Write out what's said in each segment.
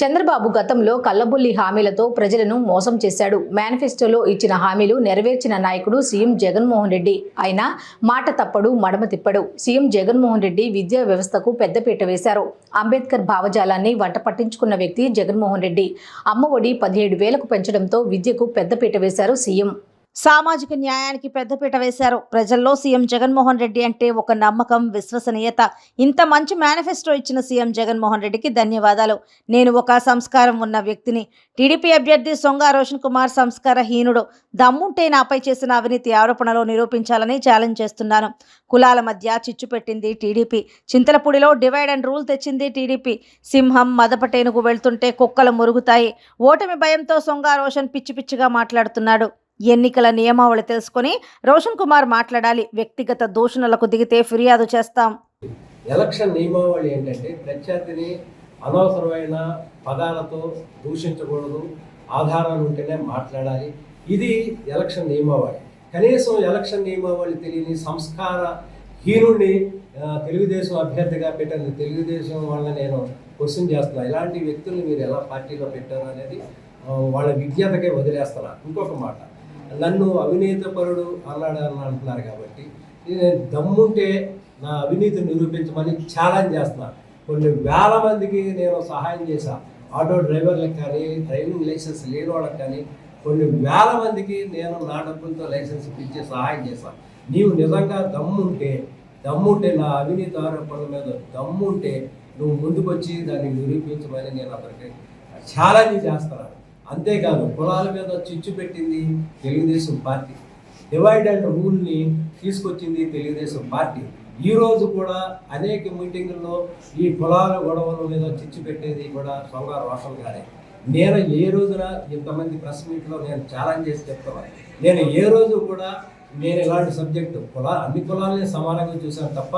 చంద్రబాబు గతంలో కల్లబుల్లి హామీలతో ప్రజలను మోసం చేశాడు. మేనిఫెస్టోలో ఇచ్చిన హామీలు నెరవేర్చిన నాయకుడు సీఎం జగన్మోహన్ రెడ్డి. అయినా మాట తప్పడు మడమ తిప్పడు. సీఎం జగన్మోహన్ రెడ్డి విద్యా వ్యవస్థకు పెద్దపీట వేశారు. అంబేద్కర్ భావజాలాన్ని వంట పట్టించుకున్న వ్యక్తి జగన్మోహన్ రెడ్డి. అమ్మఒడి పదిహేడు వేలకు పెంచడంతో విద్యకు పెద్దపీట వేశారు సీఎం. సామాజిక న్యాయానికి పెద్దపీట వేశారు. ప్రజల్లో సీఎం జగన్మోహన్ రెడ్డి అంటే ఒక నమ్మకం విశ్వసనీయత. ఇంత మంచి మేనిఫెస్టో ఇచ్చిన సీఎం జగన్మోహన్ రెడ్డికి ధన్యవాదాలు. నేను ఒక సంస్కారం ఉన్న వ్యక్తిని. టీడీపీ అభ్యర్థి సొంగ రోషన్ కుమార్ సంస్కార హీనుడు దమ్ముంటే నాపై చేసిన అవినీతి ఆరోపణలో నిరూపించాలని ఛాలెంజ్ చేస్తున్నాను. కులాల మధ్య చిచ్చు పెట్టింది టీడీపీ. చింతలపూడిలో డివైడ్ అండ్ రూల్ తెచ్చింది టీడీపీ. సింహం మదపటేనుకు వెళ్తుంటే కుక్కలు మురుగుతాయి. ఓటమి భయంతో సొంగ రోషన్ పిచ్చి పిచ్చిగా మాట్లాడుతున్నాడు. ఎన్నికల నియమావళి తెలుసుకొని రోషన్ కుమార్ మాట్లాడాలి. వ్యక్తిగత దూషణలకు దిగితే ఫిర్యాదు చేస్తాం. ఎలక్షన్ నియమావళి ఏంటంటే ప్రత్యర్థిని అనవసరమైన పదాలతో దూషించకూడదు ఆధారాలు ఉంటేనే మాట్లాడాలి. ఇది ఎలక్షన్ నియమావళి. కనీసం ఎలక్షన్ నియమావళి తెలియని సంస్కార హీనుడిని తెలుగుదేశం అభ్యర్థిగా పెట్టిన తెలుగుదేశం వాళ్ళ నేను క్వశ్చన్ చేస్తున్నా. ఇలాంటి వ్యక్తుల్ని మీరు ఎలా పార్టీలో పెట్టారు అనేది వాళ్ళ విజ్ఞతకే వదిలేస్తున్నా. ఇంకొక మాట. నన్ను అవినీతిపరుడు అన్నాడు అని అంటున్నారు కాబట్టి నేను దమ్ముంటే నా అవినీతి నిరూపించమని ఛాలెంజ్ చేస్తున్నాను కొన్ని వేల మందికి నేను సహాయం చేశా. ఆటో డ్రైవర్లకు కానీ డ్రైవింగ్ లైసెన్స్ లేని వాళ్ళకి కానీ కొన్ని వేల మందికి నేను నా డబ్బులతో లైసెన్స్ ఇప్పించి సహాయం చేశాను నీవు నిజంగా దమ్ముంటే దమ్ముంటే నా అవినీతి ఆరోపణల మీద దమ్ముంటే నువ్వు ముందుకొచ్చి దాన్ని నిరూపించమని నేను అతనికి ఛాలెంజ్ చేస్తున్నాను. అంతేకాదు కులాల మీద చిచ్చు పెట్టింది తెలుగుదేశం పార్టీ. డివైడ్ అండ్ రూల్ని తీసుకొచ్చింది తెలుగుదేశం పార్టీ. ఈ రోజు కూడా అనేక మీటింగుల్లో ఈ కులాల గొడవల మీద చిచ్చు పెట్టేది కూడా సొంగ రోషన్ గారే. నేను ఏ రోజున ఇంతమంది ప్రెస్ మీట్లో నేను ఛాలెంజ్ చేసి చెప్తున్నాను నేను ఏ రోజు కూడా నేను ఇలాంటి సబ్జెక్టు కులా అన్ని కులాలని సమానంగా చూశాను తప్ప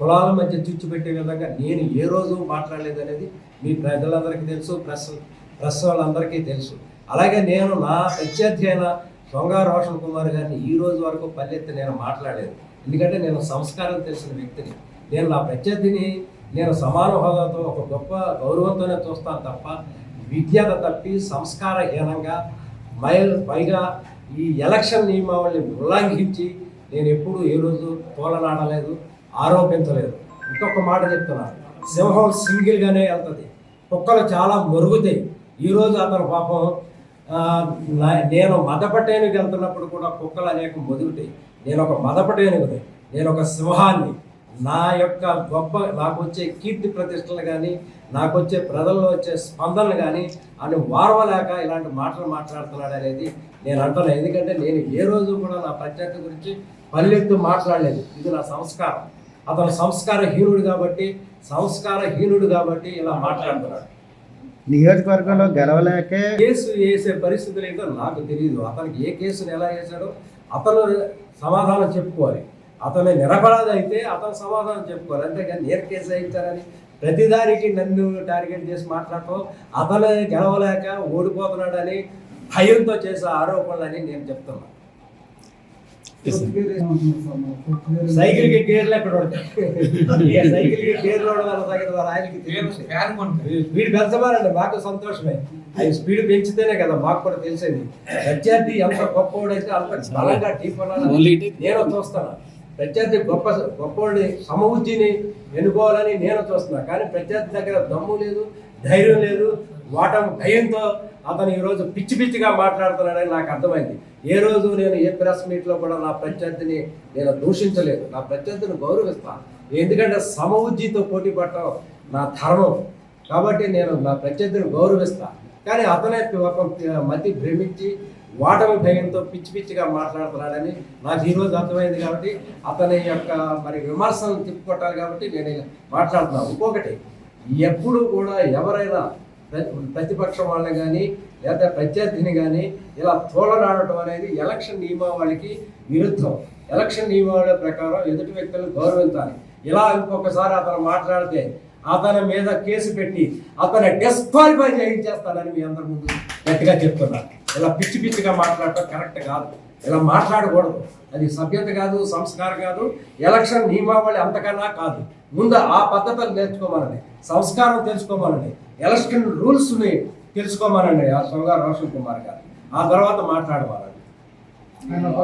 కులాల మధ్య చిచ్చు పెట్టే విధంగా నేను ఏ రోజు మాట్లాడలేదు అనేది మీ ప్రజలందరికీ తెలుసు ప్రెస్ ప్రెస్ వాళ్ళందరికీ తెలుసు. అలాగే నేను నా ప్రత్యర్థి అయిన సొంగ రోషన్ కుమార్ గారిని ఈ రోజు వరకు పల్లెత్తి నేను మాట్లాడలేదు. ఎందుకంటే నేను సంస్కారం తెలిసిన వ్యక్తిని. నేను నా ప్రత్యర్థిని నేను సమాన హోదాతో ఒక గొప్ప గౌరవంతోనే చూస్తాను తప్ప విజ్ఞత తప్పి సంస్కారహీనంగా మై పైగా ఈ ఎలక్షన్ నియమావళిని ఉల్లంఘించి నేను ఎప్పుడూ ఏ రోజు తోలనాడలేదు ఆరోపించలేదు. ఇంకొక మాట చెప్తున్నాను సింహం సింగిల్గానే వెళ్తుంది. కుక్కలు చాలా మరుగుతాయి. ఈరోజు అతను పాపం నా- నేను మదపటేనికి వెళ్తున్నప్పుడు కూడా కుక్కలు అనేక మొదుగుతాయి నేను ఒక మదపటేనుగుని నేను ఒక సింహాన్ని నా యొక్క గొప్ప నాకు వచ్చే కీర్తి ప్రతిష్టలు కానీ నాకు వచ్చే ప్రజల్లో వచ్చే స్పందనలు కానీ అని వారవలేక ఇలాంటి మాటలు మాట్లాడుతున్నాడు అనేది నేను అంటున్నాను ఎందుకంటే నేను ఏ రోజు కూడా నా ప్రత్యర్థి గురించి పల్లెత్తు మాట్లాడలేదు. ఇది నా సంస్కారం. అతను సంస్కారహీనుడు కాబట్టి సంస్కారహీనుడు కాబట్టి ఇలా మాట్లాడుతున్నాడు. నియోజకవర్గంలో గెలవలేకే కేసు వేసే పరిస్థితులు ఏంటో నాకు తెలియదు అతనికి ఏ కేసును ఎలా వేశాడో అతను సమాధానం చెప్పుకోవాలి. అతను నిరపరాధి అయితే అతను సమాధానం చెప్పుకోవాలి. అంతేగాని నేను కేసు వేయించారని ప్రతిదానికి నన్ను టార్గెట్ చేసి మాట్లాడటం అతను గెలవలేక ఓడిపోతున్నాడని భయంతో చేసే ఆరోపణలని నేను చెప్తున్నాను గేర్లు ఎక్కడ ఇక సైకిల్కి గేర్లు వారు ఆయనకి తెలుసు. స్పీడ్ మాకు సంతోషమే. ఆయన స్పీడ్ పెంచితేనే కదా మాకు కూడా తెలిసేది. ప్రత్యర్థి ఎంత గొప్పవాడైతే అంత బలంగా టీ నేను చూస్తాను. ప్రత్యర్థి గొప్ప గొప్పవాడి సమబుద్ధిని ఎన్నుకోవాలని నేను చూస్తున్నా. కానీ ప్రత్యర్థి దగ్గర దమ్ము లేదు ధైర్యం లేదు వాటం భయంతో అతను ఈరోజు పిచ్చి పిచ్చిగా మాట్లాడుతున్నాడని నాకు అర్థమైంది. ఏ రోజు నేను ఏ ప్రెస్ మీట్లో కూడా నా ప్రత్యర్థిని నేను దూషించలేదు. నా ప్రత్యర్థిని గౌరవిస్తాను ఎందుకంటే సమవుజ్జితో పోటీ పడటం నా ధర్మం. కాబట్టి నేను నా ప్రత్యర్థిని గౌరవిస్తాను కానీ అతనే ఒక మతి భ్రమించి వాటమి భయంతో పిచ్చి పిచ్చిగా మాట్లాడుతున్నాడని నాకు ఈరోజు అర్థమైంది కాబట్టి అతని యొక్క మరి విమర్శలు తిప్పుకొట్టాలి కాబట్టి నేను మాట్లాడుతున్నాను. ఇంకొకటి ఎప్పుడు కూడా ఎవరైనా ప్రతిపక్షం వాళ్ళని కానీ లేదా ప్రత్యర్థిని కానీ ఇలా తోలనాడటం అనేది ఎలక్షన్ నియమావళికి విరుద్ధం. ఎలక్షన్ నియమావళి ప్రకారం ఎదుటి వ్యక్తులను గౌరవించాలి. ఇలా ఇంకొకసారి అతను మాట్లాడితే అతని మీద కేసు పెట్టి అతను డిస్క్వాలిఫై చేయించేస్తానని మీ అందరి ముందు గట్టిగా చెప్తున్నా. ఇలా పిచ్చి పిచ్చిగా మాట్లాడటం కరెక్ట్ కాదు. ఇలా మాట్లాడకూడదు. అది సభ్యత కాదు సంస్కారం కాదు ఎలక్షన్ నియమావళి అంతకన్నా కాదు. ముందు ఆ పద్ధతులు నేర్చుకోమనండి. సంస్కారం తెలుసుకోమనండి. ఎలక్షన్ రూల్స్ని తెలుసుకోమనండి. ఆ సొంగ రోషన్ కుమార్ గారు. ఆ తర్వాత మాట్లాడవాలండి.